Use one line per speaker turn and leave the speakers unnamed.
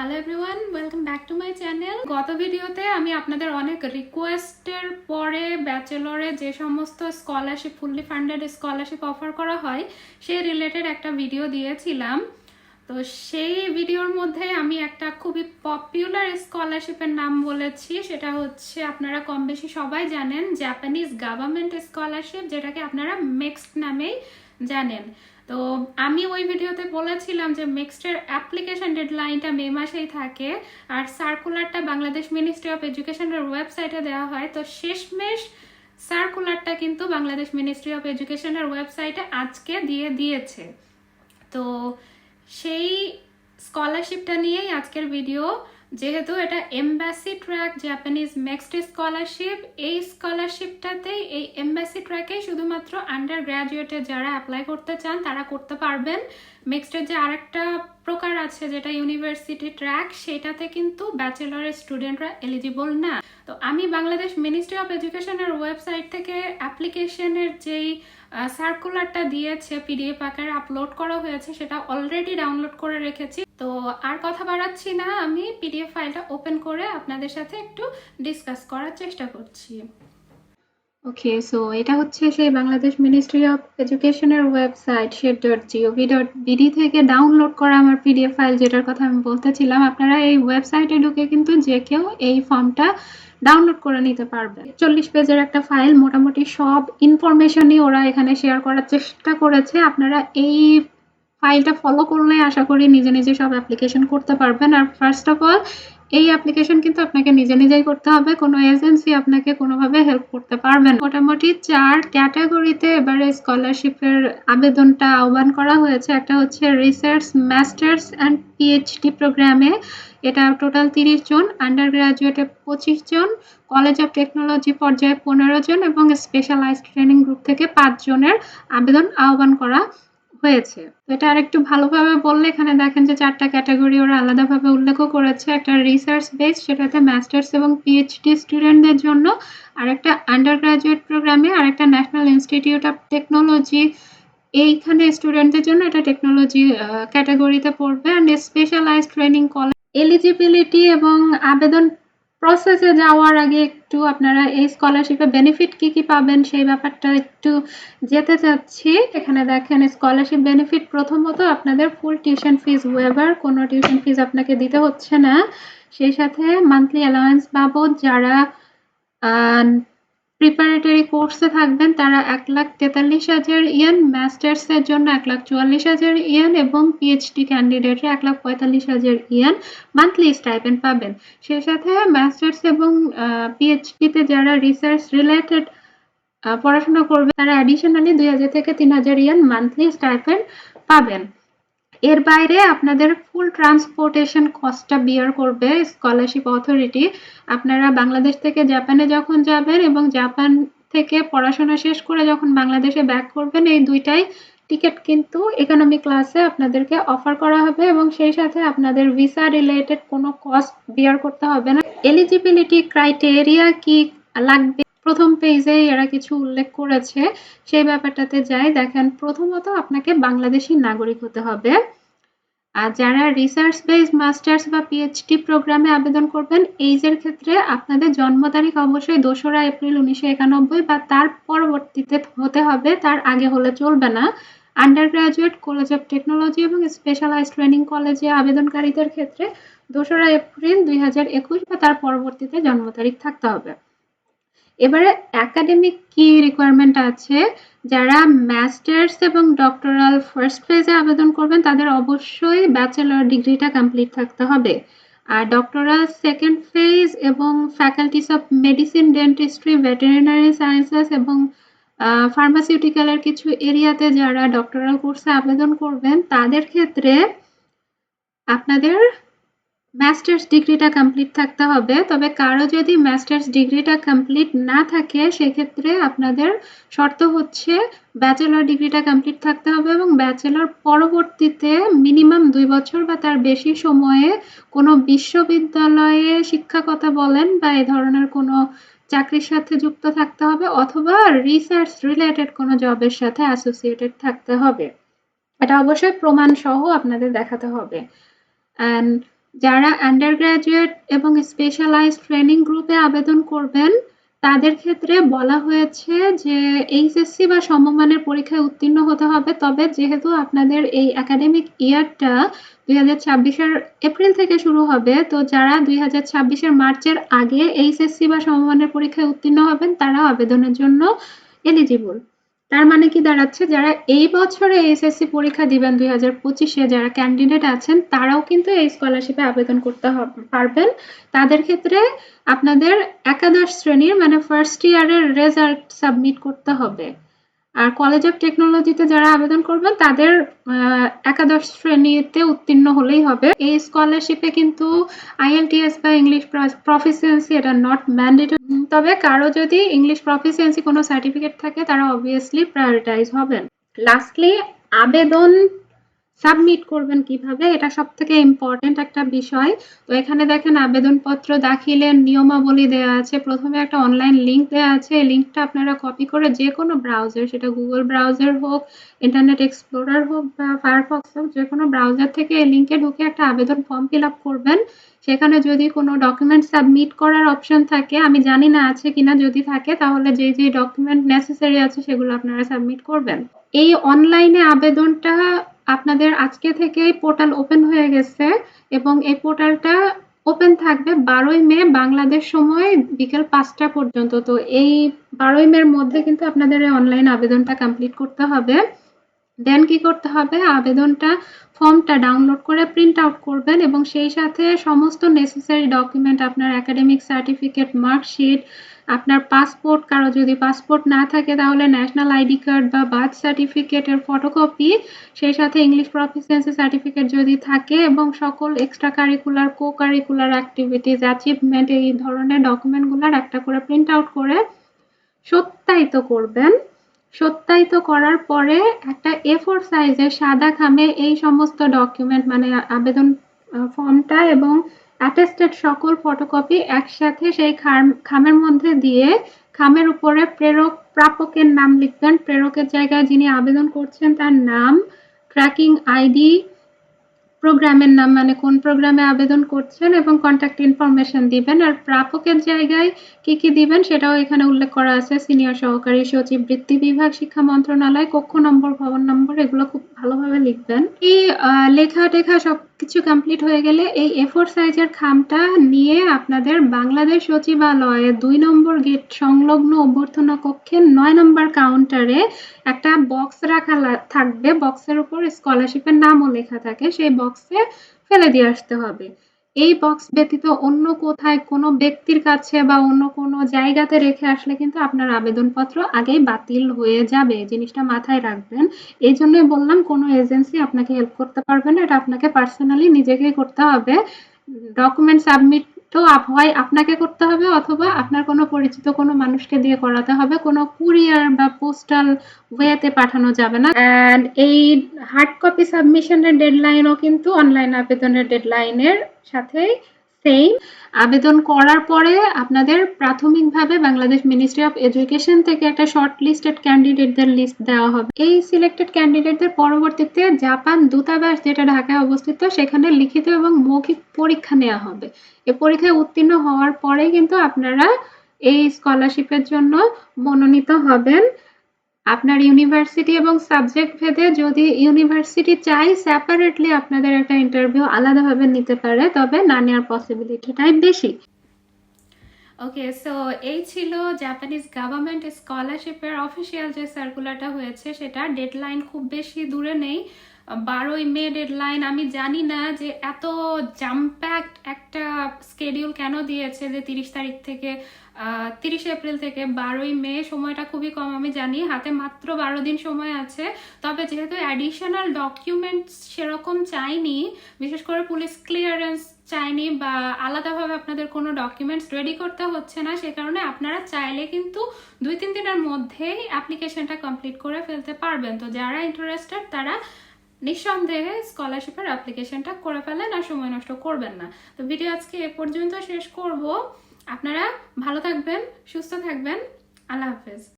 Hello everyone welcome back to my channel গত ভিডিওতে আমি আপনাদের অনেক রিকোয়েস্টের পরে ব্যাচেলরে যে সমস্ত scholarship fully funded scholarship offer করা হয়, সেই রিলেটেড একটা ভিডিও দিয়েছিলাম। তো সেই ভিডিওর মধ্যে আমি একটা খুবই পপুলার স্কলারশিপের নাম বলেছি, সেটা হচ্ছে আপনারা কম বেশি সবাই জানেন জাপানিজ গভর্নমেন্ট স্কলারশিপ যেটাকে আপনারা মেক্সড নামেই জানেন। তো আমি ওই ভিডিওতে বলেছিলাম যে মিক্সডের অ্যাপ্লিকেশন ডেডলাইনটা মে মাসেই থাকে, আর সার্কুলারটা বাংলাদেশ মিনিস্ট্রি অফ এডুকেশনের ওয়েবসাইটে দেওয়া হয়। তো শেষমেশ সার্কুলারটা কিন্তু বাংলাদেশ মিনিস্ট্রি অফ এডুকেশনের ওয়েবসাইটে আজকে দিয়ে দিয়েছে। তো সেই স্কলারশিপটা নিয়েই আজকের ভিডিও যেহেতু এটা embassy track Japanese next scholarship এই স্কলারশিপটাতেই এই এমবাসি ট্র্যাকেই শুধুমাত্র আন্ডার গ্র্যাজুয়েটে যারা অ্যাপ্লাই করতে চান, তারা করতে পারবেন। নেক্সটের যে আরেকটা প্রকার আছে, যেটা ইউনিভার্সিটি ট্র্যাক সেটাতে কিন্তু ব্যাচেলরের স্টুডেন্টরা এলিজিবল না। তো আমি বাংলাদেশ মিনিস্ট্রি অফ এডুকেশনের ওয়েবসাইট থেকে অ্যাপ্লিকেশনের যেই সার্কুলারটা দিয়েছে পিডিএফ আকারে আপলোড করা হয়েছে, সেটা অলরেডি ডাউনলোড করে রেখেছি। তো আর কথা বাড়াচ্ছি না, আমি পিডিএফ ফাইলটা ওপেন করে আপনাদের সাথে একটু ডিসকাস করার চেষ্টা করছি। ওকে সো এটা হচ্ছে সেই বাংলাদেশ মিনিস্ট্রি অফ এডুকেশনের website shed dot GOV dot BD থেকে ডাউনলোড করা আমার পিডিএফ ফাইল যেটার কথা আমি বলতেছিলাম। আপনারা এই ওয়েবসাইটে ঢুকে কিন্তু যে কেউ এই ফর্মটা ডাউনলোড করে নিতে পারবে চল্লিশ পেজের একটা ফাইল মোটামুটি সব ইনফরমেশনই ওরা এখানে শেয়ার করার চেষ্টা করেছে। আপনারা এই ফাইলটা ফলো করলে আশা করি নিজে নিজে সব অ্যাপ্লিকেশন করতে পারবেন। আর ফার্স্ট অফ অল এই অ্যাপ্লিকেশন কিন্তু আপনাকে নিজে নিজেই করতে হবে। কোনো এজেন্সি আপনাকে কোনোভাবে হেল্প করতে পারবেন মোটামুটি চার ক্যাটাগরিতে এবারে স্কলারশিপের আবেদনটা আহ্বান করা হয়েছে। একটা হচ্ছে রিসার্চ মাস্টার্স অ্যান্ড পিএইচডি প্রোগ্রামে এটা টোটাল তিরিশ জন আন্ডার গ্রাজুয়েটে পঁচিশ জন কলেজ অফ টেকনোলজি পর্যায়ে পনেরো জন এবং স্পেশালাইজড ট্রেনিং গ্রুপ থেকে পাঁচ জনের আবেদন আহ্বান করা হয়েছে। তো এটা আরেকটু ভালোভাবে বললে, এখানে দেখেন যে চারটা ক্যাটাগরি ওরা আলাদাভাবে উল্লেখ করেছে। একটা রিসার্চ বেস সেটাতে মাস্টার্স এবং পিএইচডি স্টুডেন্টদের জন্য আর একটা আন্ডার গ্রাজুয়েট প্রোগ্রামে আর একটা ন্যাশনাল ইনস্টিটিউট অফ টেকনোলজি এইখানে স্টুডেন্টদের জন্য এটা টেকনোলজি ক্যাটাগরিতে পড়বে। And specialize training college eligibility এবং আবেদন প্রসেসে যাওয়ার আগে একটু আপনারা এই স্কলারশিপে বেনিফিট কি কি পাবেন সেই ব্যাপারটা একটু যেতে চাচ্ছি। এখানে দেখেন স্কলারশিপ বেনিফিট প্রথমত আপনাদের ফুল টিউশন ফিজ ওয়েভার কোনো টিউশন ফিজ আপনাকে দিতে হচ্ছে না। সেই সাথে মান্থলি অ্যালাওয়েন্স বাবদ যারা প্রিপারেটরি কোর্সে থাকবেন। তারা এক লাখ তেতাল্লিশ হাজার ইয়েন মাস্টার্সের জন্য এক লাখ চুয়াল্লিশ হাজার ইয়েন এবং পিএইচডি ক্যান্ডিডেটরা এক লাখ পঁয়তাল্লিশ হাজার ইয়েন মান্থলি স্টাইপেন্ড পাবেন। সেই সাথে মাস্টার্স এবং পিএইচডিতে যারা রিসার্চ রিলেটেড পড়াশোনা করবে, তারা অ্যাডিশনালি দুই হাজার থেকে তিন হাজার ইয়েন মান্থলি স্টাইপেন্ড পাবেন। এর বাইরে আপনাদের ফুল ট্রান্সপোর্টেশন কস্টটা বিয়ার করবে স্কলারশিপ অথরিটি আপনারা বাংলাদেশ থেকে জাপানে যখন যাবেন এবং জাপান থেকে পড়াশোনা শেষ করে যখন বাংলাদেশে ব্যাক করবেন, এই দুইটাই টিকিট কিন্তু ইকোনমি ক্লাসে আপনাদেরকে অফার করা হবে এবং সেই সাথে আপনাদের ভিসা রিলেটেড কোনো কস্ট বিয়ার করতে হবে না। এলিজিবিলিটি ক্রাইটেরিয়া কি লাগবে? প্রথম পেজে এরা কিছু উল্লেখ করেছে। সেই ব্যাপারটাতে যাই, দেখেন, প্রথমত আপনাকে বাংলাদেশি নাগরিক হতে হবে। আর যারা রিসার্চ বেস মাস্টার্স বা পিএইচডি প্রোগ্রামে আবেদন করবেন এইজের ক্ষেত্রে আপনাদের জন্ম তারিখ অবশ্যই দোসরা এপ্রিল উনিশশো একানব্বই বা তার পরবর্তীতে হতে হবে, তার আগে হলে চলবে না। Undergraduate college of technology এবং স্পেশালাইজ ট্রেনিং কলেজে আবেদনকারীদের ক্ষেত্রে দোসরা এপ্রিল দুই হাজার একুশ বা তার পরবর্তীতে জন্ম তারিখ থাকতে হবে। এবারে একাডেমিক কি রিকোয়ারমেন্ট আছে? যারা মাস্টার্স এবং ডক্টরাল ফার্স্ট ফেজে আবেদন করবেন, তাদের অবশ্যই ব্যাচেলর ডিগ্রিটা কমপ্লিট থাকতে হবে। আর ডক্টরাল সেকেন্ড ফেজ এবং faculties of medicine dentistry veterinary sciences এবং ফার্মাসিউটিক্যালের কিছু এরিয়াতে যারা ডক্টরাল কোর্সে আবেদন করবেন, তাদের ক্ষেত্রে আপনাদের মাস্টার্স ডিগ্রিটা কমপ্লিট থাকতে হবে। তবে কারও যদি মাস্টার্স ডিগ্রিটা কমপ্লিট না থাকে, সেক্ষেত্রে আপনাদের শর্ত হচ্ছে ব্যাচেলর ডিগ্রিটা কমপ্লিট থাকতে হবে এবং ব্যাচেলর পরবর্তীতে মিনিমাম দুই বছর বা তার বেশি সময়ে কোনো বিশ্ববিদ্যালয়ে শিক্ষকতা বলেন বা এ ধরনের কোনো চাকরির সাথে যুক্ত থাকতে হবে অথবা রিসার্চ রিলেটেড কোনো জবের সাথে অ্যাসোসিয়েটেড থাকতে হবে। এটা অবশ্যই প্রমাণ সহ আপনাদের দেখাতে হবে। অ্যান্ড যারা আন্ডার গ্রাজুয়েট এবং স্পেশালাইজড ট্রেনিং গ্রুপে আবেদন করবেন, তাদের ক্ষেত্রে বলা হয়েছে যে এইচএসসি বা সমমানের পরীক্ষায় উত্তীর্ণ হতে হবে। তবে যেহেতু আপনাদের এই একাডেমিক ইয়ারটা দুই হাজার ছাব্বিশের এপ্রিল থেকে শুরু হবে, তো যারা দুই হাজার ছাব্বিশের মার্চের আগে এইচএসসি বা সমমানের পরীক্ষায় উত্তীর্ণ হবেন তারা আবেদনের জন্য এলিজিবল। তার মানে কি দাঁড়াচ্ছে? যারা এই বছরে এসএসসি পরীক্ষা দিবেন দুই হাজার পঁচিশে, যারা ক্যান্ডিডেট আছেন, তারাও কিন্তু এই স্কলারশিপে আবেদন করতে পারবেন। তাদের ক্ষেত্রে আপনাদের একাদশ শ্রেণির মানে ফার্স্ট ইয়ারের রেজাল্ট সাবমিট করতে হবে। আর কলেজ অফ টেকনোলজিতে যারা আবেদন করবেন, তাদের একাদশ শ্রেণীতে উত্তীর্ণ হলেই হবে। এই স্কলারশিপে কিন্তু আইএলটিএস বা ইংলিশ প্রফিসিয়েন্সি এটা নট ম্যান্ডেটরি তবে কারও যদি ইংলিশ প্রফিসিয়েন্সি কোনো সার্টিফিকেট থাকে, তারা অবভিয়াসলি প্রায়োরিটাইজ হবেন। লাস্টলি আবেদন সাবমিট করবেন কীভাবে, এটা সব থেকে ইম্পর্টেন্ট একটা বিষয়। তো এখানে দেখেন আবেদনপত্র দাখিলের নিয়মাবলী দেওয়া আছে। প্রথমে একটা অনলাইন লিংক দেওয়া আছে। এই লিঙ্কটা আপনারা কপি করে যে কোনো ব্রাউজার সেটা গুগল ব্রাউজার হোক ইন্টারনেট এক্সপ্লোরার হোক বা ফায়ারফক্স হোক যে কোনো ব্রাউজার থেকে এই লিঙ্কে ঢুকে একটা আবেদন ফর্ম ফিল আপ করবেন। সেখানে যদি কোনো ডকুমেন্ট সাবমিট করার অপশন থাকে, আমি জানি না আছে কিনা যদি থাকে, তাহলে যে যে ডকুমেন্ট নেসেসারি আছে সেগুলো আপনারা সাবমিট করবেন। এই অনলাইনে আবেদনটা আপনাদের আজকে থেকেই পোর্টাল ওপেন হয়ে গেছে এবং এই পোর্টালটা ওপেন থাকবে বারোই মে বাংলাদেশ সময় বিকেল পাঁচটা পর্যন্ত। তো এই বারোই মের মধ্যে কিন্তু আপনাদের অনলাইন আবেদনটা কমপ্লিট করতে হবে। দেন কি করতে হবে? আবেদনটা ফর্মটা ডাউনলোড করে প্রিন্ট আউট করবেন এবং সেই সাথে সমস্ত নেসেসারি ডকুমেন্ট আপনার একাডেমিক সার্টিফিকেট মার্কশিট আপনার পাসপোর্ট কারও যদি পাসপোর্ট না থাকে তাহলে ন্যাশনাল আইডি কার্ড বা বার্থ সার্টিফিকেটের ফটোকপি সেই সাথে ইংলিশ প্রফিসিয়েন্সি সার্টিফিকেট যদি থাকে এবং সকল extracurricular co curricular activities achievement এই ধরনের ডকুমেন্টগুলোর একটা করে প্রিন্ট আউট করে সত্যায়িত করবেন। সত্যায়িত করার পরে একটা এ ফোর সাইজের সাদা খামে এই সমস্ত ডকুমেন্ট মানে আবেদন ফর্মটা এবং অ্যাটেস্টেড সকল ফটোকপি একসাথে সেই খাম- খামের মধ্যে দিয়ে খামের উপরে প্রেরক, প্রাপকের নাম লিখবেন। প্রেরকের জায়গায় যিনি আবেদন করছেন তার নাম ট্র্যাকিং আইডি প্রোগ্রামের নাম মানে কোন প্রোগ্রামে আবেদন করছেন এবং কন্ট্যাক্ট ইনফরমেশন দিবেন। আর প্রাপকের জায়গায় কি কি দিবেন সেটাও এখানে উল্লেখ করা আছে। সিনিয়র সহকারী সচিব, বৃত্তি বিভাগ, শিক্ষা মন্ত্রণালয়, কক্ষ নম্বর, ভবন নম্বর, এগুলো খুব ভালোভাবে লিখবেন। এই লেখা টেখা সবকিছু কমপ্লিট হয়ে গেলে এই এ ফোর সাইজের খামটা নিয়ে আপনাদের বাংলাদেশ সচিবালয়ে দুই নম্বর গেট সংলগ্ন অভ্যর্থনা কক্ষের নয় নম্বর কাউন্টারে একটা বক্স রাখা থাকবে। বক্সের উপর স্কলারশিপের নামও লেখা থাকে। সেই বক্সে ফেলে দিয়ে আসতে হবে। এই বক্স ব্যতীত অন্য কোথায় কোনো ব্যক্তির কাছে বা অন্য কোনো জায়গাতে রেখে আসলে কিন্তু আপনার আবেদনপত্র আগেই বাতিল হয়ে যাবে। জিনিসটা মাথায় রাখবেন। এই জন্যই বললাম, কোনো এজেন্সি আপনাকে হেল্প করতে পারবে না। এটা আপনাকে পার্সোনালি নিজেকেই করতে হবে। ডকুমেন্ট সাবমিট তো হয় আপনাকে করতে হবে অথবা আপনার কোনো পরিচিত কোনো মানুষকে দিয়ে করাতে হবে। কোনো কুরিয়ার বা পোস্টাল ওয়েতে পাঠানো যাবে না। অ্যান্ড এই হার্ড কপি সাবমিশনের ডেডলাইনও কিন্তু অনলাইন আবেদনের ডেডলাইনের সাথেই সেম আবেদন করার পরে আপনাদের প্রাথমিকভাবে বাংলাদেশ মিনিস্ট্রি অফ এডুকেশন থেকে একটা শর্ট লিস্টেড ক্যান্ডিডেটদের লিস্ট দেওয়া হবে। এই সিলেক্টেড ক্যান্ডিডেটদের পরবর্তীতে জাপান দূতাবাস যেটা ঢাকায় অবস্থিত, সেখানে লিখিত এবং মৌখিক পরীক্ষা নেওয়া হবে। এই পরীক্ষায় উত্তীর্ণ হওয়ার পরে কিন্তু আপনারা এই স্কলারশিপের জন্য মনোনীত হবেন। আপনার ইউনিভার্সিটি এবং সাবজেক্ট ভেদে যদি ইউনিভার্সিটি চাই সেপারেটলি আপনাদের একটা ইন্টারভিউ আলাদাভাবে নিতে পারে, তবে না নেওয়ার পসিবিলিটিটাই বেশি। ওকে সো এই ছিল জাপানিজ গভর্নমেন্ট স্কলারশিপের অফিসিয়াল যে সার্কুলারটা হয়েছে, সেটা ডেডলাইন খুব বেশি দূরে নেই। বারোই মে ডেডলাইন আমি জানি না যে এত জাম্প্যাক্ট একটা স্কেডিউল কেন দিয়েছে যে তিরিশ তারিখ থেকে তিরিশে এপ্রিল থেকে বারোই মে সময়টা খুবই কম, আমি জানি হাতে মাত্র বারো দিন সময় আছে। তবে যেহেতু অ্যাডিশনাল ডকুমেন্টস সেরকম চাইনি, বিশেষ করে পুলিশ ক্লিয়ারেন্স চাইনি বা আলাদাভাবে আপনাদের কোনো ডকুমেন্টস রেডি করতে হচ্ছে না, সে কারণে আপনারা চাইলে কিন্তু দুই তিন দিনের মধ্যেই অ্যাপ্লিকেশনটা কমপ্লিট করে ফেলতে পারবেন। তো যারা ইন্টারেস্টেড তারা নিঃসন্দেহে স্কলারশিপের অ্যাপ্লিকেশনটা করে ফেলেন আর সময় নষ্ট করবেন না। তো ভিডিও আজকে এ পর্যন্ত শেষ করব। আপনারা ভালো থাকবেন, সুস্থ থাকবেন। আল্লাহ হাফেজ।